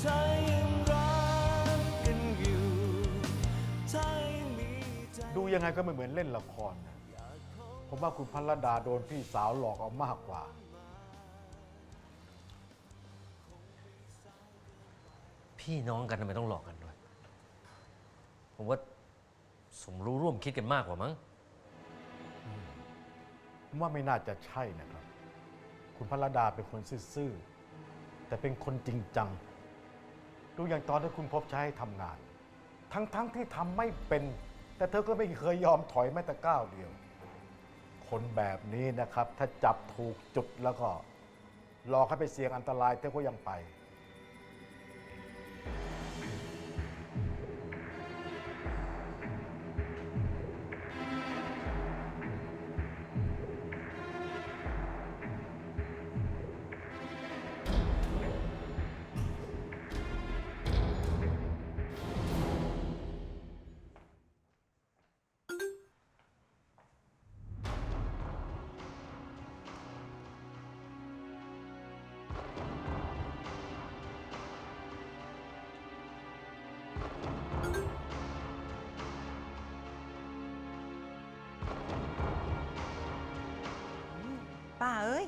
เธอยังรักกันอยู่เธอยังมีใจ ดูยังไงก็ไม่เหมือนเล่นละครนะผมว่าคุณพัลดาโดนพี่สาวหลอกเอามากกว่า พี่น้องกันทำไมต้องหลอกกันด้วย ผมว่าสมรู้ร่วมคิดกันมากกว่ามั้ง ผมว่าไม่น่าจะใช่นะครับ คุณพระดาเป็นคนซื่อๆแต่เป็นคนจริงจัง ดูอย่างตอนที่คุณพบใช้ใทำงาน ทั้งๆทที่ทำไม่เป็น แต่เธอก็ไม่เคยยอมถอยแม้แต่ก้าวเดียว คนแบบนี้นะครับ ถ้าจับถูกจุดแล้วก็หลอกให้ไปเสี่ยงอันตรายเธอก็ยังไป ป้าเอ้ย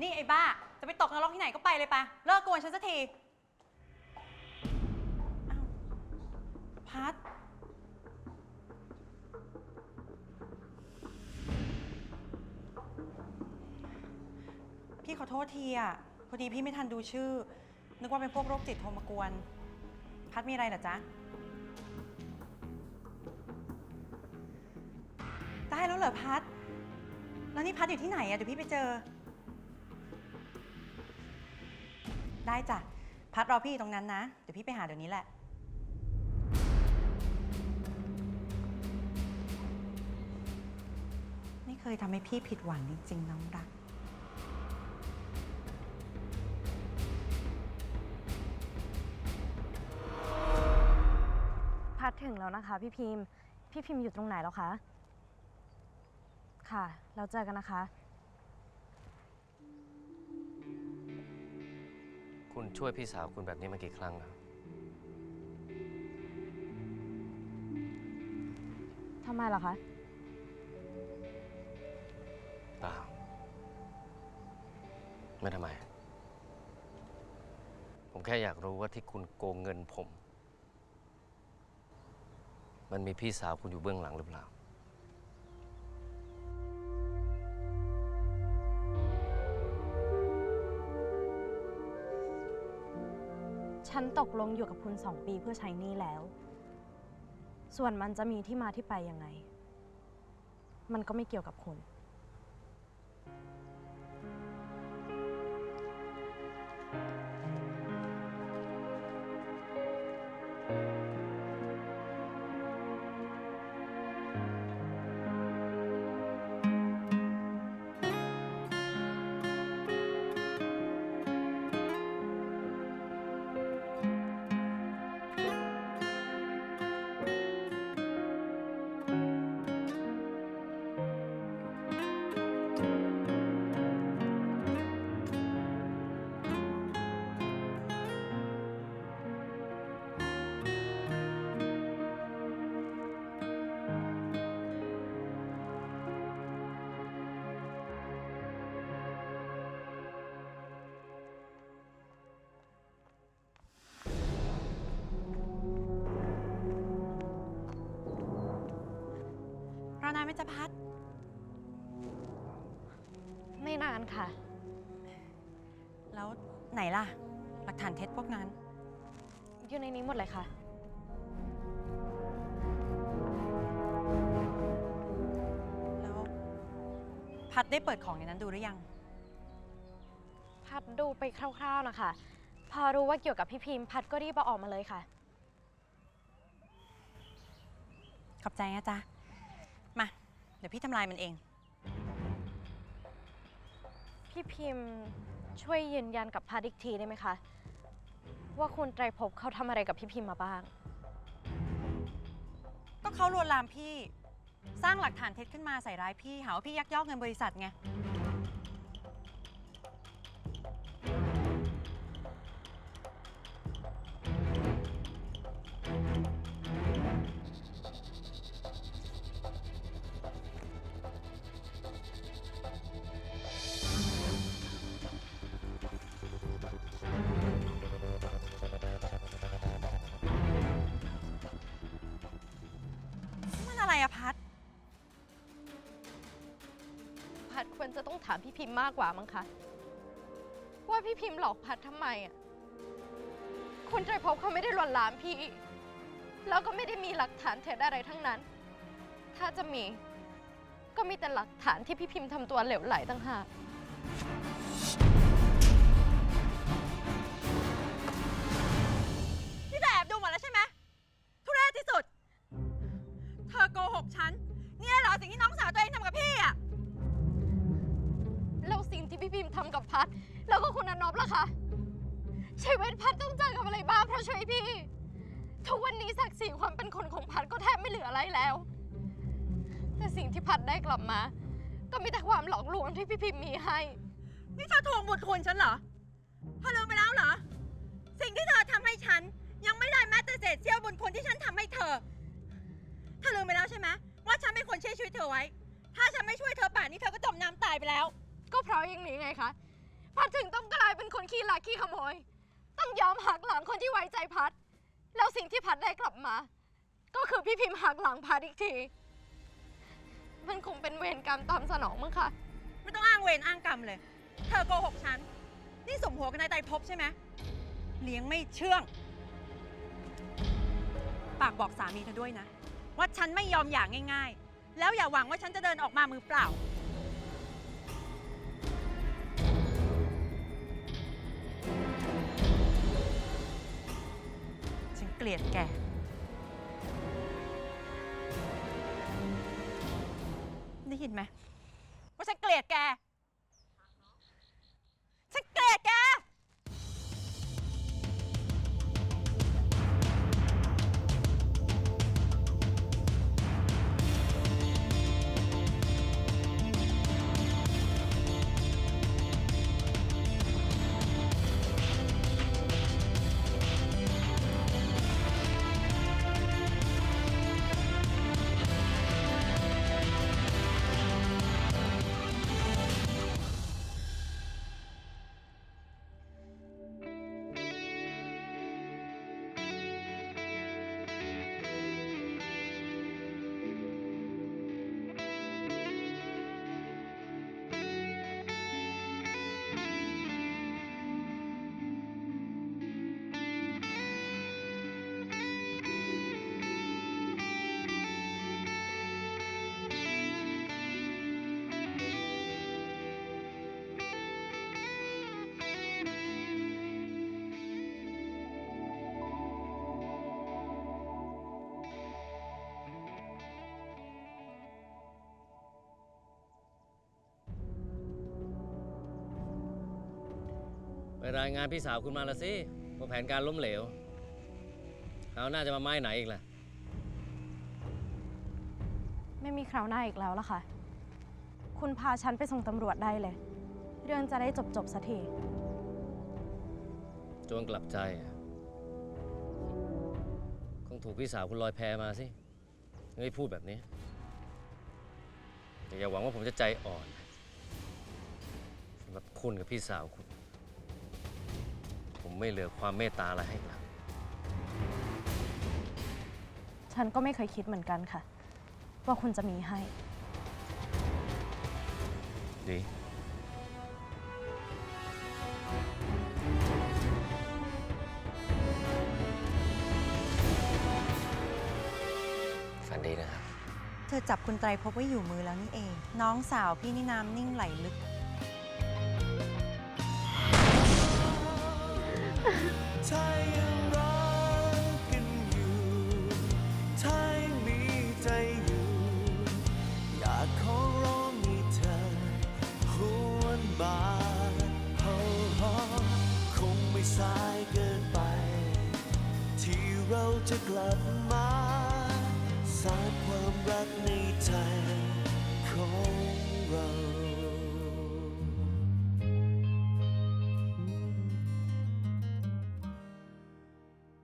นี่ไอ้บ้า จะไปตกนรกที่ไหนก็ไปเลยปะเลิกกวนฉันสักทีอ้าวพัด พี่ขอโทษทีอะ พอดีพี่ไม่ทันดูชื่อ นึกว่าเป็นพวกโรคจิตโทรมากวน พัดมีอะไรเหรอจ๊ะ ได้แล้วเหรอพัด แล้วนี่พัดอยู่ที่ไหนอะเดี๋ยวพี่ไปเจอ ได้จ้ะ พัดรอพี่อยู่ตรงนั้นนะ เดี๋ยวพี่ไปหาเดี๋ยวนี้แหละ ไม่เคยทำให้พี่ผิดหวังจริงๆน้องรัก พัดถึงแล้วนะคะ พี่พิมพ์ พี่พิมพ์อยู่ตรงไหนแล้วคะ ค่ะ เราเจอกันนะคะ คุณช่วยพี่สาวคุณแบบนี้มากี่ครั้งแล้ว ทำไมล่ะคะ เปล่า ไม่ทำไม ผมแค่อยากรู้ว่าที่คุณโกงเงินผม มันมีพี่สาวคุณอยู่เบื้องหลังหรือเปล่า ฉันตกลงอยู่กับคุณสองปีเพื่อใช้หนี้แล้ว ส่วนมันจะมีที่มาที่ไปยังไง มันก็ไม่เกี่ยวกับคุณ ค่ะ แล้วไหนล่ะ หลักฐานเท็จพวกนั้น อยู่ในนี้หมดเลยค่ะ แล้วพัดได้เปิดของในนั้นดูหรือยัง พัดดูไปคร่าวๆนะคะ พอรู้ว่าเกี่ยวกับพี่พิมพ์พัดก็รีบเอาออกมาเลยค่ะ ขอบใจนะจ๊ะ มา เดี๋ยวพี่ทำลายมันเอง พี่พิมพ์ช่วยยืนยันกับพัดอีกทีได้ไหมคะ ว่าคุณไตรภพเขาทำอะไรกับพี่พิมพ์มาบ้าง ก็เขาลวนลามพี่ สร้างหลักฐานเท็จขึ้นมาใส่ร้ายพี่ หาว่าพี่ยักยอกเงินบริษัทไง อะพัดพัดควรจะต้องถามพี่พิมพ์มากกว่ามั้งคะ ว่าพี่พิมพ์หลอกพัดทำไมอะคุณไตรภพเขาไม่ได้ลวนลามพี่ แล้วก็ไม่ได้มีหลักฐานเท็จอะไรทั้งนั้น ถ้าจะมี ก็มีแต่หลักฐานที่พี่พิมพ์ทำตัวเหลวไหลต่างหาก ที่พี่พิมพ์ทำกับพัด แล้วก็คุณอนบล่ะคะชีวิตพัดต้องเจอกับอะไรบ้างเพราะช่วยพี่ ทุกวันนี้ศักดิ์ศรีความเป็นคนของพัดก็แทบไม่เหลืออะไรแล้ว แต่สิ่งที่พัดได้กลับมา ก็มีแต่ความหลอกลวงที่พี่พิมพ์มีให้ นี่เธอทวงบุญคุณฉันเหรอ ที่พัดได้กลับมา ก็คือพี่พิมพ์หักหลังพัดอีกที มันคงเป็นเวรกรรมตามสนองมั้งคะไม่ต้องอ้างเวรอ้างกรรมเลย เธอโกหกฉัน นี่สมหัวกันในไตรภพใช่ไหม เลี้ยงไม่เชื่อง ปากบอกสามีเธอด้วยนะ ว่าฉันไม่ยอมอย่างง่าย ๆ แล้วอย่าหวังว่าฉันจะเดินออกมามือเปล่า ลียดแก ได้ยินไหมว่าฉันเกลียดแก ไปรายงานพี่สาวคุณมาละสิว่าแผนการล้มเหลวเขาวหน่าจะมาไม้ไหนอีกล่ะ ไม่มีคราวหน้าอีกแล้วล่ะค่ะ คุณพาฉันไปส่งตำรวจได้เลย เรื่องจะได้จบจบๆสักทีจนกลับใจอะคงถูกพี่สาวคุณลอยแพมาสิไม่พูดแบบนี้ แต่อย่าหวังว่าผมจะใจอ่อนสำหรับคุณกับพี่สาวคุณ ผมไม่เหลือความเมตตาอะไรให้แล้ว ฉันก็ไม่เคยคิดเหมือนกันค่ะ ว่าคุณจะมีให้ ดี ฝันดีนะครับ เธอจับคุณไตรภพไว้อยู่มือแล้วนี่เอง น้องสาวพี่นี่น้ำนิ่งไหลลึก ถ้ายังรักกันอยู่ ถ้ายังมีใจอยู่ อยากขอร้องให้เธอหวนมาโอ้โอ้คงไม่สายเกินไป ที่เราจะกลับมา